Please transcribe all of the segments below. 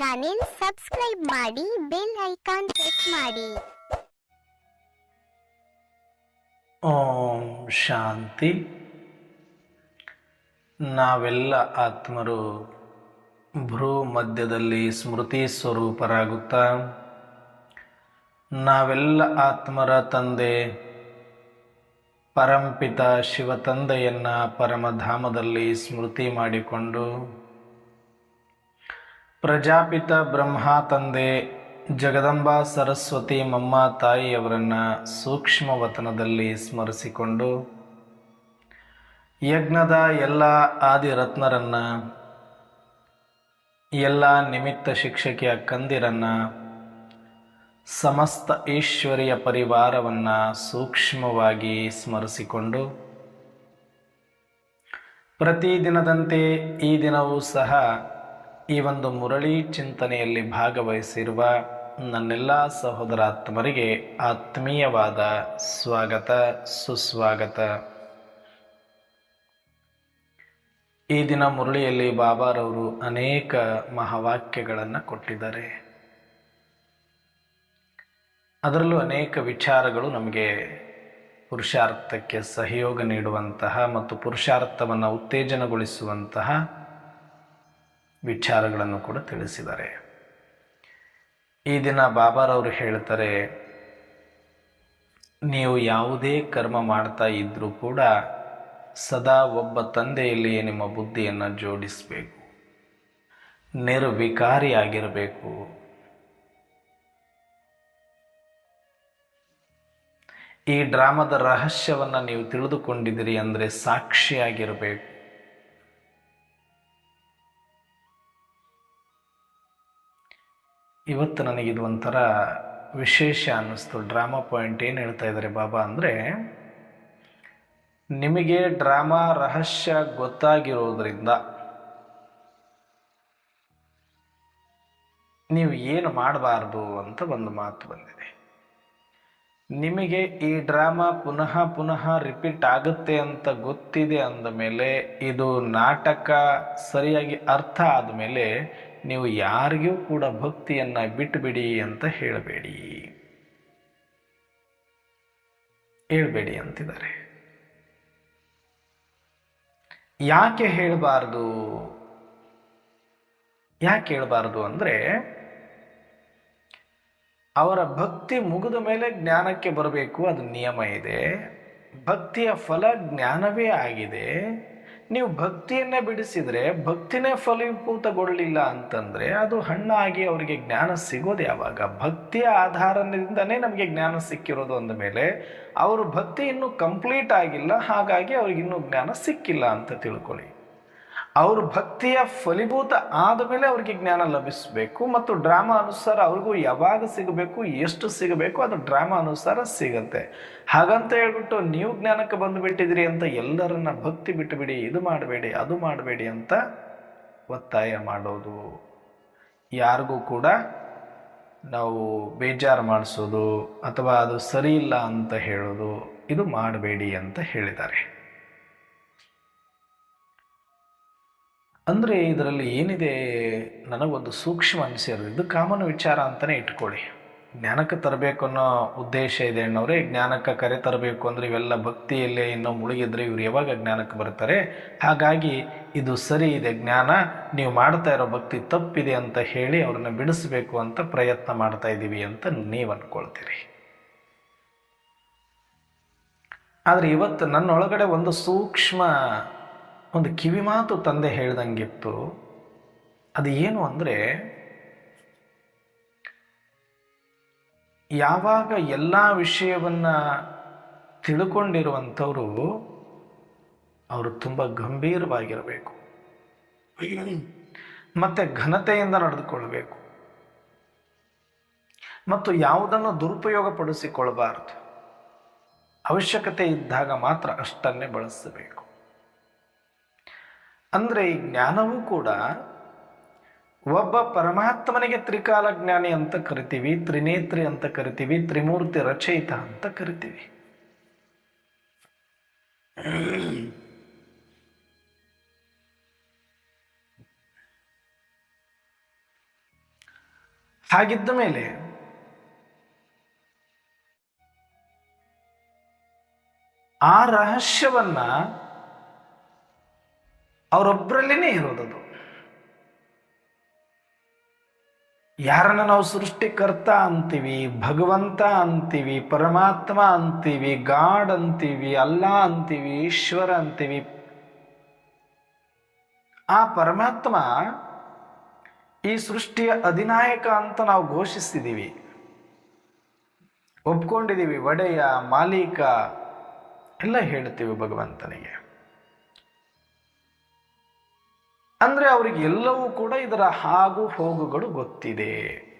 Channel subscribe ಮಾಡಿ, bell icon click ಮಾಡಿ. ಓಂ ಶಾಂತಿ. ನಾವೆಲ್ಲ ಆತ್ಮರು ಭ್ರೂ ಮಧ್ಯದಲ್ಲಿ ಸ್ಮೃತಿ ಸ್ವರೂಪರಾಗುತ್ತಾ. ನಾವೆಲ್ಲ ಆತ್ಮರ ತಂದೆ, ಪರಂಪಿತ ಶಿವ ತಂದೆಯನ್ನ ಪರಮಧಾಮದಲ್ಲಿ ಸ್ಮೃತಿ ಮಾಡಿಕೊಂಡು ಪ್ರಜಾಪಿತ ಬ್ರಹ್ಮ ತಂದೆ ಜಗದಂಬಾ ಸರಸ್ವತಿ ಮಮ್ಮ ತಾಯಿಯವರನ್ನು ಸೂಕ್ಷ್ಮ ವತನದಲ್ಲಿ ಸ್ಮರಿಸಿಕೊಂಡು ಯಜ್ಞದ ಎಲ್ಲ ಆದಿರತ್ನರನ್ನು, ಎಲ್ಲ ನಿಮಿತ್ತ ಶಿಕ್ಷಕಿಯ ಕಂದಿರನ್ನು, ಸಮಸ್ತ ಈಶ್ವರಿಯ ಪರಿವಾರವನ್ನ ಸೂಕ್ಷ್ಮವಾಗಿ ಸ್ಮರಿಸಿಕೊಂಡು ಪ್ರತಿದಿನದಂತೆ ಈ ದಿನವೂ ಸಹ ಈ ಒಂದು ಮುರಳಿ ಚಿಂತನೆಯಲ್ಲಿ ಭಾಗವಹಿಸಿರುವ ನನ್ನೆಲ್ಲ ಸಹೋದರಾತ್ಮರಿಗೆ ಆತ್ಮೀಯವಾದ ಸ್ವಾಗತ, ಸುಸ್ವಾಗತ. ಈ ದಿನ ಮುರಳಿಯಲ್ಲಿ ಬಾಬಾರವರು ಅನೇಕ ಮಹಾವಾಕ್ಯಗಳನ್ನು ಕೊಟ್ಟಿದ್ದಾರೆ. ಅದರಲ್ಲೂ ಅನೇಕ ವಿಚಾರಗಳು ನಮಗೆ ಪುರುಷಾರ್ಥಕ್ಕೆ ಸಹಯೋಗ ನೀಡುವಂತಹ ಮತ್ತು ಪುರುಷಾರ್ಥವನ್ನು ಉತ್ತೇಜನಗೊಳಿಸುವಂತಹ ವಿಚಾರಗಳನ್ನು ಕೂಡ ತಿಳಿಸಿದ್ದಾರೆ. ಈ ದಿನ ಬಾಬಾರವರು ಹೇಳ್ತಾರೆ, ನೀವು ಯಾವುದೇ ಕರ್ಮ ಮಾಡ್ತಾ ಇದ್ದರೂ ಕೂಡ ಸದಾ ಒಬ್ಬ ತಂದೆಯಲ್ಲಿಯೇ ನಿಮ್ಮ ಬುದ್ಧಿಯನ್ನು ಜೋಡಿಸಬೇಕು. ನಿರ್ವಿಕಾರಿಯಾಗಿರಬೇಕು. ಈ ಡ್ರಾಮದ ರಹಸ್ಯವನ್ನು ನೀವು ತಿಳಿದುಕೊಂಡಿದ್ದೀರಿ ಅಂದರೆ ಸಾಕ್ಷಿಯಾಗಿರಬೇಕು. ಇವತ್ತು ನನಗಿದು ಒಂಥರ ವಿಶೇಷ ಅನ್ನಿಸ್ತು. ಡ್ರಾಮಾ ಪಾಯಿಂಟ್ ಏನು ಹೇಳ್ತಾ ಇದ್ದಾರೆ ಬಾಬಾ ಅಂದರೆ, ನಿಮಗೆ ಡ್ರಾಮಾ ರಹಸ್ಯ ಗೊತ್ತಾಗಿರೋದ್ರಿಂದ ನೀವು ಏನು ಮಾಡಬಾರ್ದು ಅಂತ ಒಂದು ಮಾತು ಬಂದಿದೆ. ನಿಮಗೆ ಈ ಡ್ರಾಮಾ ಪುನಃ ಪುನಃ ರಿಪೀಟ್ ಆಗುತ್ತೆ ಅಂತ ಗೊತ್ತಿದೆ ಅಂದ ಮೇಲೆ, ಇದು ನಾಟಕ ಸರಿಯಾಗಿ ಅರ್ಥ ಆದಮೇಲೆ ನೀವು ಯಾರಿಗೂ ಕೂಡ ಭಕ್ತಿಯನ್ನು ಬಿಟ್ಟುಬಿಡಿ ಅಂತ ಹೇಳಬೇಡಿ. ಹೇಳಬೇಡಿ ಅಂತಿದ್ದಾರೆ. ಯಾಕೆ ಹೇಳಬಾರ್ದು? ಯಾಕೆ ಹೇಳಬಾರ್ದು ಅಂದರೆ ಅವರ ಭಕ್ತಿ ಮುಗಿದ ಮೇಲೆ ಜ್ಞಾನಕ್ಕೆ ಬರಬೇಕು, ಅದು ನಿಯಮ ಇದೆ. ಭಕ್ತಿಯ ಫಲ ಜ್ಞಾನವೇ ಆಗಿದೆ. ನೀವು ಭಕ್ತಿಯನ್ನೇ ಬಿಡಿಸಿದರೆ ಭಕ್ತಿನೇ ಫಲೀಭೂತಗೊಳ್ಳಲಿಲ್ಲ ಅಂತಂದರೆ ಅದು ಹಣ್ಣಾಗಿ ಅವರಿಗೆ ಜ್ಞಾನ ಸಿಗೋದು ಯಾವಾಗ? ಭಕ್ತಿಯ ಆಧಾರದಿಂದನೇ ನಮಗೆ ಜ್ಞಾನ ಸಿಕ್ಕಿರೋದು ಅಂದ ಮೇಲೆ ಅವರು ಭಕ್ತಿ ಇನ್ನೂ ಕಂಪ್ಲೀಟ್ ಆಗಿಲ್ಲ, ಹಾಗಾಗಿ ಅವ್ರಿಗೆ ಇನ್ನೂ ಜ್ಞಾನ ಸಿಕ್ಕಿಲ್ಲ ಅಂತ ತಿಳ್ಕೊಳ್ಳಿ. ಅವರು ಭಕ್ತಿಯ ಫಲೀಭೂತ ಆದಮೇಲೆ ಅವರಿಗೆ ಜ್ಞಾನ ಲಭಿಸಬೇಕು ಮತ್ತು ಡ್ರಾಮಾ ಅನುಸಾರ ಅವ್ರಿಗೂ ಯಾವಾಗ ಸಿಗಬೇಕು, ಎಷ್ಟು ಸಿಗಬೇಕು, ಅದು ಡ್ರಾಮಾ ಅನುಸಾರ ಸಿಗುತ್ತೆ. ಹಾಗಂತ ಹೇಳ್ಬಿಟ್ಟು ನೀವು ಜ್ಞಾನಕ್ಕೆ ಬಂದುಬಿಟ್ಟಿದ್ರಿ ಅಂತ ಎಲ್ಲರನ್ನ ಭಕ್ತಿ ಬಿಟ್ಟುಬಿಡಿ ಇದು ಮಾಡಬೇಡಿ, ಅದು ಮಾಡಬೇಡಿ ಅಂತ ಒತ್ತಾಯ ಮಾಡೋದು. ಯಾರಿಗೂ ಕೂಡ ನಾವು ಬೇಜಾರು ಮಾಡಿಸೋದು ಅಥವಾ ಅದು ಸರಿ ಇಲ್ಲ ಅಂತ ಹೇಳೋದು, ಇದು ಮಾಡಬೇಡಿ ಅಂತ ಹೇಳಿದ್ದಾರೆ. ಅಂದರೆ ಇದರಲ್ಲಿ ಏನಿದೆ ನನಗೊಂದು ಸೂಕ್ಷ್ಮ ಅನಿಸಿರೋದು ಇದು ಕಾಮನ್ ವಿಚಾರ ಅಂತಲೇ ಇಟ್ಕೊಳ್ಳಿ. ಜ್ಞಾನಕ್ಕೆ ತರಬೇಕು ಅನ್ನೋ ಉದ್ದೇಶ ಇದೆ ಅಣ್ಣವ್ರೆ ಜ್ಞಾನಕ್ಕೆ ಕರೆ ತರಬೇಕು ಅಂದರೆ ಇವೆಲ್ಲ ಭಕ್ತಿಯಲ್ಲೇ ಇನ್ನೂ ಮುಳುಗಿದ್ರೆ ಇವ್ರು ಯಾವಾಗ ಜ್ಞಾನಕ್ಕೆ ಬರ್ತಾರೆ ಹಾಗಾಗಿ ಇದು ಸರಿ ಇದೆ ಜ್ಞಾನ, ನೀವು ಮಾಡ್ತಾ ಇರೋ ಭಕ್ತಿ ತಪ್ಪಿದೆ ಅಂತ ಹೇಳಿ ಅವ್ರನ್ನ ಬಿಡಿಸ್ಬೇಕು ಅಂತ ಪ್ರಯತ್ನ ಮಾಡ್ತಾ ಇದ್ದೀವಿ ಅಂತ ನೀವು ಅಂದ್ಕೊಳ್ತೀರಿ ಆದರೆ ಇವತ್ತು ನನ್ನೊಳಗಡೆ ಒಂದು ಸೂಕ್ಷ್ಮ ಒಂದು ಕಿವಿ ಮಾತು ತಂದೆ ಹೇಳ್ದಂಗಿತ್ತು. ಅದು ಏನು ಅಂದರೆ, ಯಾವಾಗ ಎಲ್ಲ ವಿಷಯವನ್ನು ತಿಳ್ಕೊಂಡಿರುವಂಥವರು ಅವರು ತುಂಬ ಗಂಭೀರವಾಗಿರಬೇಕು. ಮತ್ತು ಘನತೆಯಿಂದ ನಡೆದುಕೊಳ್ಬೇಕು. ಮತ್ತು ಯಾವುದನ್ನು ದುರುಪಯೋಗಪಡಿಸಿಕೊಳ್ಳಬಾರದು ಅವಶ್ಯಕತೆ ಇದ್ದಾಗ ಮಾತ್ರ ಅಷ್ಟನ್ನೇ ಬಳಸಬೇಕು. ಅಂದರೆ ಈ ಜ್ಞಾನವೂ ಕೂಡ ಒಬ್ಬ ಪರಮಾತ್ಮನಿಗೆ ತ್ರಿಕಾಲ ಜ್ಞಾನಿ ಅಂತ ಕರಿತೀವಿ, ತ್ರಿನೇತ್ರಿ ಅಂತ ಕರಿತೀವಿ, ತ್ರಿಮೂರ್ತಿ ರಚಯಿತ ಅಂತ ಕರಿತೀವಿ. ಹಾಗಿದ್ದ ಮೇಲೆ ಆ ರಹಸ್ಯವನ್ನ ಅವರೊಬ್ಬರಲ್ಲಿನೇ ಇರೋದದು. ಯಾರನ್ನ ನಾವು ಸೃಷ್ಟಿಕರ್ತ ಅಂತೀವಿ, ಭಗವಂತ ಅಂತೀವಿ, ಪರಮಾತ್ಮ ಅಂತೀವಿ, ಗಾಡ್ ಅಂತೀವಿ, ಅಲ್ಲ ಅಂತೀವಿ, ಈಶ್ವರ ಅಂತೀವಿ. ಆ ಪರಮಾತ್ಮ ಈ ಸೃಷ್ಟಿಯ ಅಧಿನಾಯಕ ಅಂತ ನಾವು ಘೋಷಿಸಿದ್ದೀವಿ ಒಪ್ಕೊಂಡಿದ್ದೀವಿ ಒಡೆಯ, ಮಾಲೀಕ, ಎಲ್ಲ ಹೇಳ್ತೀವಿ ಭಗವಂತನಿಗೆ. ಅಂದ್ರೆ ಅವರಿಗೆ ಎಲ್ಲವೂ ಕೂಡ ಇದರ ಹಾಗು ಹೋಗುಗಳು ಗೊತ್ತಿದೆ.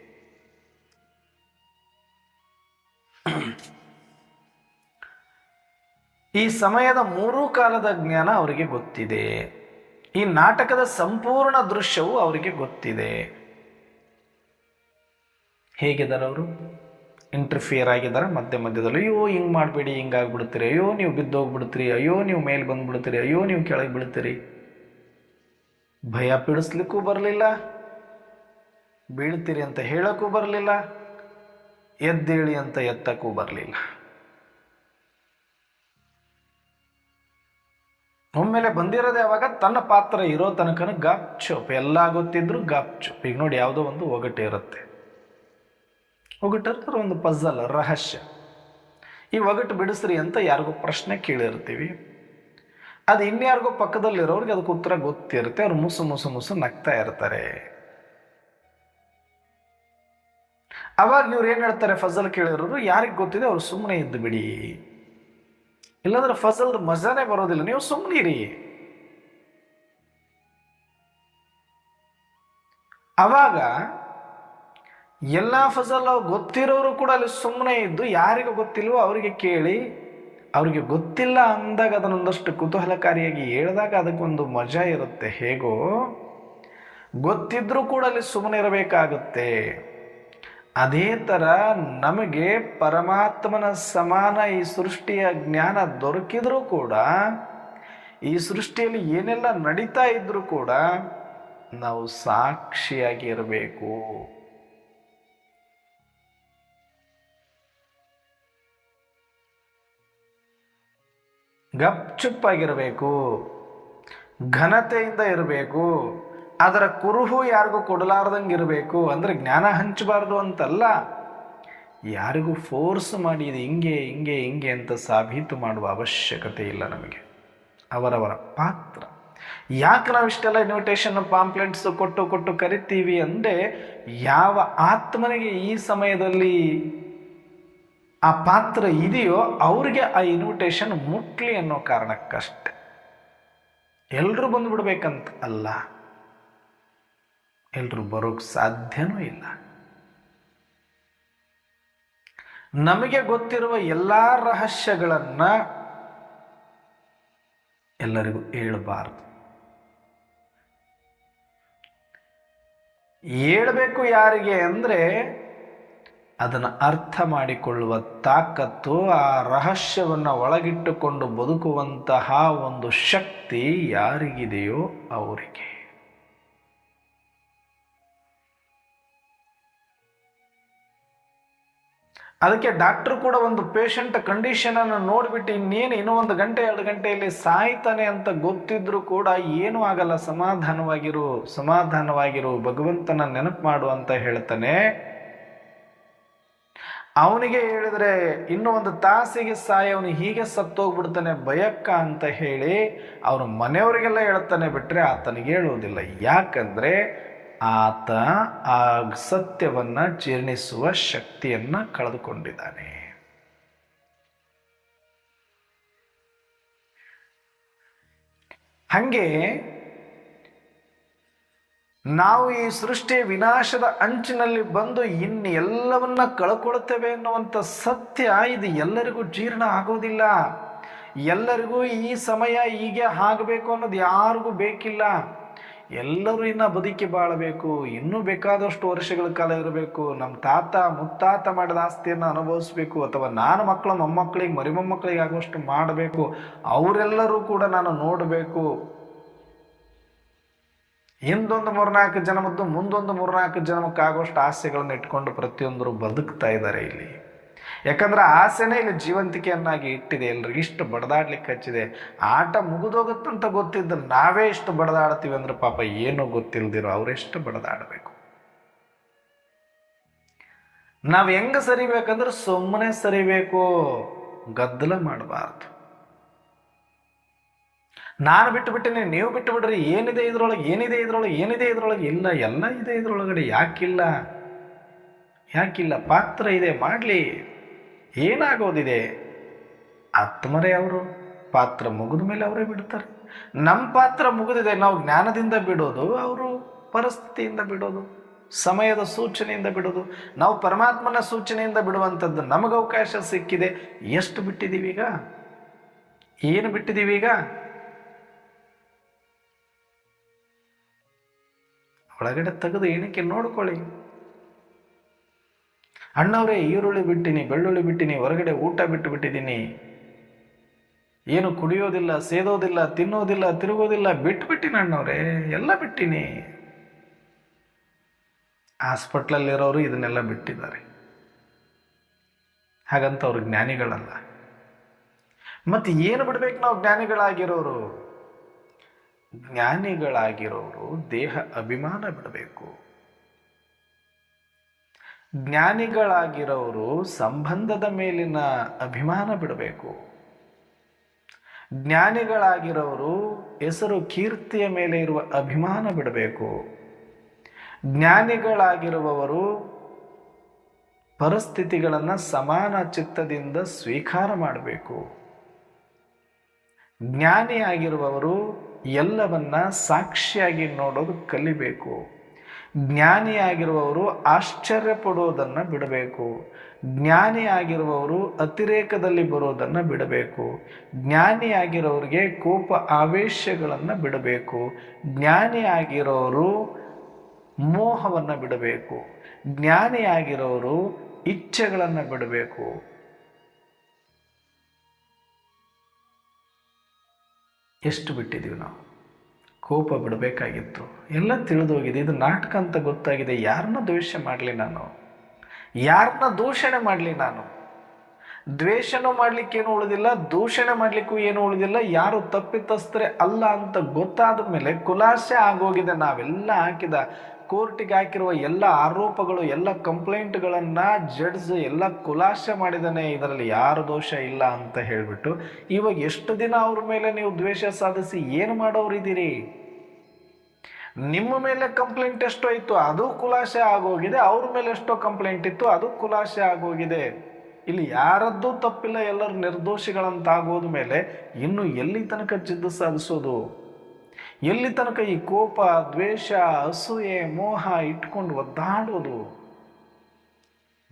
ಈ ಸಮಯದ ಮೂರೂ ಕಾಲದ ಜ್ಞಾನ ಅವರಿಗೆ ಗೊತ್ತಿದೆ. ಈ ನಾಟಕದ ಸಂಪೂರ್ಣ ದೃಶ್ಯವು ಅವರಿಗೆ ಗೊತ್ತಿದೆ. ಹೇಗಿದ್ದಾರೆ ಅವರು? ಇಂಟರ್ಫಿಯರ್ ಆಗಿದ್ದಾರೆ. ಮಧ್ಯ ಮಧ್ಯದಲ್ಲಿ, ಅಯ್ಯೋ, ಹಿಂಗ್ ಮಾಡಬೇಡಿ ಹಿಂಗಾಗ್ಬಿಡ್ತೀರಿ ಅಯ್ಯೋ, ನೀವು ಬಿದ್ದೋಗ್ಬಿಡ್ತೀರಿ, ಅಯ್ಯೋ, ನೀವು ಮೇಲೆ ಬಂದ್ಬಿಡ್ತೀರಿ, ಅಯ್ಯೋ, ನೀವು ಕೆಳಗೆ ಬೀಳ್ತೀರಿ. ಭಯ ಪೀಡಿಸ್ಲಿಕ್ಕೂ ಬರಲಿಲ್ಲ. ಬೀಳ್ತೀರಿ ಅಂತ ಹೇಳಕ್ಕೂ ಬರಲಿಲ್ಲ. ಎದ್ದೇಳಿ ಅಂತ ಎತ್ತಕ್ಕೂ ಬರಲಿಲ್ಲ. ಒಮ್ಮೆಲೆ ಬಂದಿರೋದೇ ಯಾವಾಗ ತನ್ನ ಪಾತ್ರ ಇರೋ ತನಕನ ಗಾಪ್ ಚೋಪ್, ಎಲ್ಲ ಗೊತ್ತಿದ್ರು ಗಾಪ್ ಚೋಪ್. ಈಗ ನೋಡಿ ಯಾವುದೋ ಒಂದು ಒಗಟು ಇರುತ್ತೆ. ಒಗಟು ಒಂದು ಪಝಲ್ ರಹಸ್ಯ. ಈ ಒಗಟು ಬಿಡಿಸ್ರಿ ಅಂತ ಯಾರಿಗೂ ಪ್ರಶ್ನೆ ಕೇಳಿರ್ತೀವಿ. ಅದು ಇನ್ಯಾರಿಗೋ ಪಕ್ಕದಲ್ಲಿರೋರಿಗೆ ಅದಕ್ಕೆ ಉತ್ತರ ಗೊತ್ತಿರುತ್ತೆ. ಅವ್ರು ಮುಸು ಮುಸು ಮುಸು ನಗ್ತಾ ಇರ್ತಾರೆ. ಅವಾಗ ಇವ್ರು ಏನು ಹೇಳ್ತಾರೆ ಫಜಲ್ ಕೇಳಿರೋರು? ಯಾರಿಗೆ ಗೊತ್ತಿದೆ? ಅವ್ರು ಸುಮ್ಮನೆ ಇದ್ದು ಬಿಡಿ. ಇಲ್ಲಾಂದ್ರೆ ಫಸಲ್ದ ಮಜಾನೇ ಬರೋದಿಲ್ಲ. ನೀವು ಸುಮ್ಮನಿರಿ ಅವಾಗ ಎಲ್ಲ ಫಸಲ್ ಗೊತ್ತಿರೋರು ಕೂಡ ಅಲ್ಲಿ ಸುಮ್ಮನೆ ಇದ್ದು ಯಾರಿಗೂ ಗೊತ್ತಿಲ್ವೋ ಅವರಿಗೆ ಕೇಳಿ ಅವ್ರಿಗೆ ಗೊತ್ತಿಲ್ಲ ಅಂದಾಗ ಅದನ್ನೊಂದಷ್ಟು ಕುತೂಹಲಕಾರಿಯಾಗಿ ಹೇಳಿದಾಗ ಅದಕ್ಕೊಂದು ಮಜಾ ಇರುತ್ತೆ. ಹೇಗೋ? ಗೊತ್ತಿದ್ರೂ ಕೂಡ ಅಲ್ಲಿ ಸುಮ್ಮನೆ ಇರಬೇಕಾಗುತ್ತೆ. ಅದೇ ಥರ ನಮಗೆ ಪರಮಾತ್ಮನ ಸಮಾನ ಈ ಸೃಷ್ಟಿಯ ಜ್ಞಾನ ದೊರಕಿದ್ರೂ ಕೂಡ, ಈ ಸೃಷ್ಟಿಯಲ್ಲಿ ಏನೆಲ್ಲ ನಡೀತಾ ಇದ್ರೂ ಕೂಡ ನಾವು ಸಾಕ್ಷಿಯಾಗಿ ಇರಬೇಕು. ಗಪ್ಚುಪ್ಪಾಗಿರಬೇಕು ಘನತೆಯಿಂದ ಇರಬೇಕು, ಅದರ ಕುರುಹು ಯಾರಿಗೂ ಕೊಡಲಾರ್ದಂಗೆ ಇರಬೇಕು ಅಂದರೆ ಜ್ಞಾನ ಹಂಚಬಾರ್ದು ಅಂತಲ್ಲ. ಯಾರಿಗೂ ಫೋರ್ಸ್ ಮಾಡಿ ಇದು ಹಿಂಗೆ ಹಿಂಗೆ ಹಿಂಗೆ ಅಂತ ಸಾಬೀತು ಮಾಡುವ ಅವಶ್ಯಕತೆ ಇಲ್ಲ ನಮಗೆ. ಅವರವರ ಪಾತ್ರ. ಯಾಕೆ ನಾವು ಇಷ್ಟೆಲ್ಲ ಇನ್ವಿಟೇಷನ್ ಪಾಂಪ್ಲೆಟ್ಸ್ ಕೊಟ್ಟು ಕೊಟ್ಟು ಕರಿತೀವಿ ಅಂದರೆ ಯಾವ ಆತ್ಮನಿಗೆ ಈ ಸಮಯದಲ್ಲಿ ಆ ಪಾತ್ರ ಇದೆಯೋ ಅವ್ರಿಗೆ ಆ ಇನ್ವಿಟೇಷನ್ ಮುಟ್ಲಿ ಅನ್ನೋ ಕಾರಣಕ್ಕಷ್ಟೆ. ಎಲ್ಲರೂ ಬಂದ್ಬಿಡ್ಬೇಕಂತ ಅಲ್ಲ. ಎಲ್ಲರೂ ಬರೋಕ್ ಸಾಧ್ಯನೂ ಇಲ್ಲ. ನಮಗೆ ಗೊತ್ತಿರುವ ಎಲ್ಲ ರಹಸ್ಯಗಳನ್ನ ಎಲ್ಲರಿಗೂ ಹೇಳಬಾರದು. ಹೇಳಬೇಕು ಯಾರಿಗೆ ಅಂದ್ರೆ ಅದನ್ನು ಅರ್ಥ ಮಾಡಿಕೊಳ್ಳುವ ತಾಕತ್ತು ಆ ರಹಸ್ಯವನ್ನು ಒಳಗಿಟ್ಟುಕೊಂಡು ಬದುಕುವಂತಹ ಒಂದು ಶಕ್ತಿ ಯಾರಿಗಿದೆಯೋ ಅವರಿಗೆ. ಅದಕ್ಕೆ ಡಾಕ್ಟರ್ ಕೂಡ ಒಂದು ಪೇಷಂಟ್ ಕಂಡೀಷನನ್ನು ನೋಡ್ಬಿಟ್ಟು ಇನ್ನೇನು ಇನ್ನೂ ಒಂದು ಗಂಟೆ, ಎರಡು ಗಂಟೆಯಲ್ಲಿ ಸಾಯ್ತಾನೆ ಅಂತ ಗೊತ್ತಿದ್ರೂ ಕೂಡ ಏನೂ ಆಗಲ್ಲ. ಸಮಾಧಾನವಾಗಿರು ಸಮಾಧಾನವಾಗಿರು, ಭಗವಂತನ ನೆನಪು ಮಾಡು ಅಂತ ಹೇಳ್ತಾನೆ. ಅವನಿಗೆ ಹೇಳಿದ್ರೆ, ಇನ್ನೂ ಒಂದು ತಾಸಿಗೆ ಸಾಯಿ, ಅವನು ಹೀಗೆ ಸತ್ತೋಗ್ಬಿಡ್ತಾನೆ ಭಯಕ್ಕ ಅಂತ ಹೇಳಿ ಅವನು ಮನೆಯವರಿಗೆಲ್ಲ ಹೇಳ್ತಾನೆ ಬಿಟ್ರೆ ಆತನಿಗೆ ಹೇಳುವುದಿಲ್ಲ. ಯಾಕಂದ್ರೆ ಆತ ಆ ಸತ್ಯವನ್ನ ಜೀರ್ಣಿಸುವ ಶಕ್ತಿಯನ್ನ ಕಳೆದುಕೊಂಡಿದ್ದಾನೆ. ಹಂಗೆ ನಾವು ಈ ಸೃಷ್ಟಿ ವಿನಾಶದ ಅಂಚಿನಲ್ಲಿ ಬಂದು ಇನ್ನು ಎಲ್ಲವನ್ನ ಕಳ್ಕೊಳ್ತೇವೆ ಅನ್ನುವಂಥ ಸತ್ಯ ಇದು ಎಲ್ಲರಿಗೂ ಜೀರ್ಣ ಆಗೋದಿಲ್ಲ. ಎಲ್ಲರಿಗೂ ಈ ಸಮಯ ಹೀಗೆ ಆಗಬೇಕು ಅನ್ನೋದು ಯಾರಿಗೂ ಬೇಕಿಲ್ಲ. ಎಲ್ಲರೂ ಇನ್ನು ಬದುಕಿ ಬಾಳಬೇಕು. ಇನ್ನೂ ಬೇಕಾದಷ್ಟು ವರ್ಷಗಳ ಕಾಲ ಇರಬೇಕು. ನಮ್ಮ ತಾತ ಮುತ್ತಾತ ಮಾಡಿದ ಆಸ್ತಿಯನ್ನು ಅನುಭವಿಸ್ಬೇಕು ಅಥವಾ ನಾನು ಮಕ್ಕಳು ಮೊಮ್ಮಕ್ಕಳಿಗೆ ಮರಿ ಮೊಮ್ಮಕ್ಕಳಿಗೆ ಆಗುವಷ್ಟು ಮಾಡಬೇಕು. ಅವರೆಲ್ಲರೂ ಕೂಡ ನಾನು ನೋಡಬೇಕು. ಹಿಂದೊಂದು ಮೂರ್ನಾಲ್ಕು ಜನ್ಮದ್ದು, ಮುಂದೊಂದು ಮೂರ್ನಾಲ್ಕು ಜನಕ್ಕಾಗುವಷ್ಟು ಆಸೆಗಳನ್ನು ಇಟ್ಕೊಂಡು ಪ್ರತಿಯೊಂದರು ಬದುಕ್ತಾ ಇದ್ದಾರೆ ಇಲ್ಲಿ. ಯಾಕಂದ್ರೆ ಆಸೆನೇ ಇಲ್ಲಿ ಜೀವಂತಿಕೆಯನ್ನಾಗಿ ಇಟ್ಟಿದೆ. ಎಲ್ರಿಗೂ ಇಷ್ಟು ಬಡದಾಡ್ಲಿಕ್ಕೆ ಹಚ್ಚಿದೆ. ಆಟ ಮುಗಿದೋಗುತ್ತಂತ ಗೊತ್ತಿದ್ದು ನಾವೇ ಇಷ್ಟು ಬಡದಾಡ್ತೀವಿ ಅಂದ್ರೆ ಪಾಪ ಏನೂ ಗೊತ್ತಿಲ್ದಿರೋ ಅವರೆಷ್ಟು ಬಡದಾಡಬೇಕು. ನಾವು ಹೆಂಗೆ ಸರಿಬೇಕಂದ್ರೆ ಸುಮ್ಮನೆ ಸರಿಬೇಕು, ಗದ್ದಲ ಮಾಡಬಾರ್ದು. ನಾನು ಬಿಟ್ಟು ಬಿಟ್ಟಿನಿ ನೀವು ಬಿಟ್ಟು ಬಿಡ್ರಿ ಏನಿದೆ ಇದ್ರೊಳಗೆ ಏನಿದೆ ಇದ್ರೊಳಗೆ ಏನಿದೆ ಇದ್ರೊಳಗೆ, ಇಲ್ಲ, ಎಲ್ಲ ಇದೆ ಇದ್ರೊಳಗಡೆ, ಯಾಕಿಲ್ಲ? ಯಾಕಿಲ್ಲ? ಪಾತ್ರ ಇದೆ, ಮಾಡಲಿ. ಏನಾಗೋದಿದೆ? ಆತ್ಮರೇ ಅವರು. ಪಾತ್ರ ಮುಗಿದ ಮೇಲೆ ಅವರೇ ಬಿಡ್ತಾರೆ. ನಮ್ಮ ಪಾತ್ರ ಮುಗಿದಿದೆ, ನಾವು ಜ್ಞಾನದಿಂದ ಬಿಡೋದು, ಅವರು ಪರಿಸ್ಥಿತಿಯಿಂದ ಬಿಡೋದು, ಸಮಯದ ಸೂಚನೆಯಿಂದ ಬಿಡೋದು. ನಾವು ಪರಮಾತ್ಮನ ಸೂಚನೆಯಿಂದ ಬಿಡುವಂಥದ್ದು ನಮಗೆ ಅವಕಾಶ ಸಿಕ್ಕಿದೆ. ಎಷ್ಟು ಬಿಟ್ಟಿದ್ದೀವಿ ಈಗ ಏನು ಬಿಟ್ಟಿದ್ದೀವಿ ಒಳಗಡೆ ತೆಗೆದು ಏನಕ್ಕೆ ನೋಡ್ಕೊಳ್ಳಿ? ಅಣ್ಣವರೇ, ಈರುಳ್ಳಿ ಬಿಟ್ಟಿನಿ, ಬೆಳ್ಳುಳ್ಳಿ ಬಿಟ್ಟಿನಿ, ಹೊರಗಡೆ ಊಟ ಬಿಟ್ಟು ಬಿಟ್ಟಿದ್ದೀನಿ ಏನು ಕುಡಿಯೋದಿಲ್ಲ, ಸೇದೋದಿಲ್ಲ, ತಿನ್ನೋದಿಲ್ಲ, ತಿರುಗೋದಿಲ್ಲ ಬಿಟ್ಟು ಬಿಟ್ಬಿಟ್ಟಿನಿ ಅಣ್ಣವರೇ, ಎಲ್ಲ ಬಿಟ್ಟಿನಿ. ಹಾಸ್ಪಿಟ್ಲಲ್ಲಿರೋರು ಇದನ್ನೆಲ್ಲ ಬಿಟ್ಟಿದ್ದಾರೆ. ಹಾಗಂತ ಅವ್ರು ಜ್ಞಾನಿಗಳಲ್ಲ. ಮತ್ತೆ ಏನು ಬಿಡ್ಬೇಕು ನಾವು ಜ್ಞಾನಿಗಳಾಗಿರೋರು? ಜ್ಞಾನಿಗಳಾಗಿರೋರು ದೇಹ ಅಭಿಮಾನ ಬಿಡಬೇಕು ಜ್ಞಾನಿಗಳಾಗಿರೋರು ಸಂಬಂಧದ ಮೇಲಿನ ಅಭಿಮಾನ ಬಿಡಬೇಕು ಜ್ಞಾನಿಗಳಾಗಿರೋರು ಹೆಸರು ಕೀರ್ತಿಯ ಮೇಲೆ ಇರುವ ಅಭಿಮಾನ ಬಿಡಬೇಕು ಜ್ಞಾನಿಗಳಾಗಿರುವವರು ಪರಿಸ್ಥಿತಿಗಳನ್ನು ಸಮಾನ ಚಿತ್ತದಿಂದ ಸ್ವೀಕಾರ ಮಾಡಬೇಕು. ಜ್ಞಾನಿಯಾಗಿರುವವರು ಎಲ್ಲವನ್ನ ಸಾಕ್ಷಿಯಾಗಿ ನೋಡೋದು ಕಲಿಬೇಕು. ಜ್ಞಾನಿಯಾಗಿರುವವರು ಆಶ್ಚರ್ಯ ಪಡುವುದನ್ನು ಬಿಡಬೇಕು. ಜ್ಞಾನಿಯಾಗಿರುವವರು ಅತಿರೇಕದಲ್ಲಿ ಬರೋದನ್ನು ಬಿಡಬೇಕು. ಜ್ಞಾನಿಯಾಗಿರೋರಿಗೆ ಕೋಪ ಆವೇಶಗಳನ್ನು ಬಿಡಬೇಕು. ಜ್ಞಾನಿಯಾಗಿರೋರು ಮೋಹವನ್ನು ಬಿಡಬೇಕು. ಜ್ಞಾನಿಯಾಗಿರೋರು ಇಚ್ಛೆಗಳನ್ನು ಬಿಡಬೇಕು. ಎಷ್ಟು ಬಿಟ್ಟಿದ್ದೀವಿ ನಾವು? ಕೋಪ ಬಿಡಬೇಕಾಗಿತ್ತು. ಎಲ್ಲ ತಿಳಿದೋಗಿದೆ ಇದು ನಾಟಕ ಅಂತ ಗೊತ್ತಾಗಿದೆ. ಯಾರನ್ನ ದ್ವೇಷ ಮಾಡಲಿ ನಾನು? ಯಾರನ್ನ ದೂಷಣೆ ಮಾಡಲಿ ನಾನು? ದ್ವೇಷನೂ ಏನು ಉಳಿದಿಲ್ಲ, ದೂಷಣೆ ಮಾಡಲಿಕ್ಕೂ ಏನು ಉಳಿದಿಲ್ಲ. ಯಾರು ತಪ್ಪಿತಸ್ಥರೆ ಅಲ್ಲ ಅಂತ ಗೊತ್ತಾದ ಮೇಲೆ ಕುಲಾಸೆ ಆಗೋಗಿದೆ. ನಾವೆಲ್ಲ ಹಾಕಿದ ಕೋರ್ಟಿಗೆ ಹಾಕಿರುವ ಎಲ್ಲ ಆರೋಪಗಳು, ಎಲ್ಲ ಕಂಪ್ಲೇಂಟ್ಗಳನ್ನು ಜಡ್ಜ್, ಎಲ್ಲ ಖುಲಾಸೆ ಮಾಡಿದಾನೆ ಇದರಲ್ಲಿ ಯಾರು ದೋಷ ಇಲ್ಲ ಅಂತ ಹೇಳಿಬಿಟ್ಟು ಇವಾಗ ಎಷ್ಟು ದಿನ ಅವ್ರ ಮೇಲೆ ನೀವು ದ್ವೇಷ ಸಾಧಿಸಿ ಏನು ಮಾಡೋರಿದ್ದೀರಿ ನಿಮ್ಮ ಮೇಲೆ ಕಂಪ್ಲೇಂಟ್ ಎಷ್ಟೋ ಇತ್ತು, ಅದು ಖುಲಾಸೆ ಆಗೋಗಿದೆ, ಅವ್ರ ಮೇಲೆ ಎಷ್ಟೋ ಕಂಪ್ಲೇಂಟ್ ಇತ್ತು, ಅದು ಖುಲಾಸೆ ಆಗೋಗಿದೆ. ಇಲ್ಲಿ ಯಾರದ್ದೂ ತಪ್ಪಿಲ್ಲ, ಎಲ್ಲರೂ ನಿರ್ದೋಷಿಗಳಂತಾಗೋದ ಮೇಲೆ ಇನ್ನು ಎಲ್ಲಿ ತನಕ ಜಿದ್ದು ಸಾಧಿಸೋದು? ಎಲ್ಲಿ ತನಕ ಈ ಕೋಪ, ದ್ವೇಷ, ಅಸೂಯೆ, ಮೋಹ ಇಟ್ಕೊಂಡು ಒದ್ದಾಡೋದು?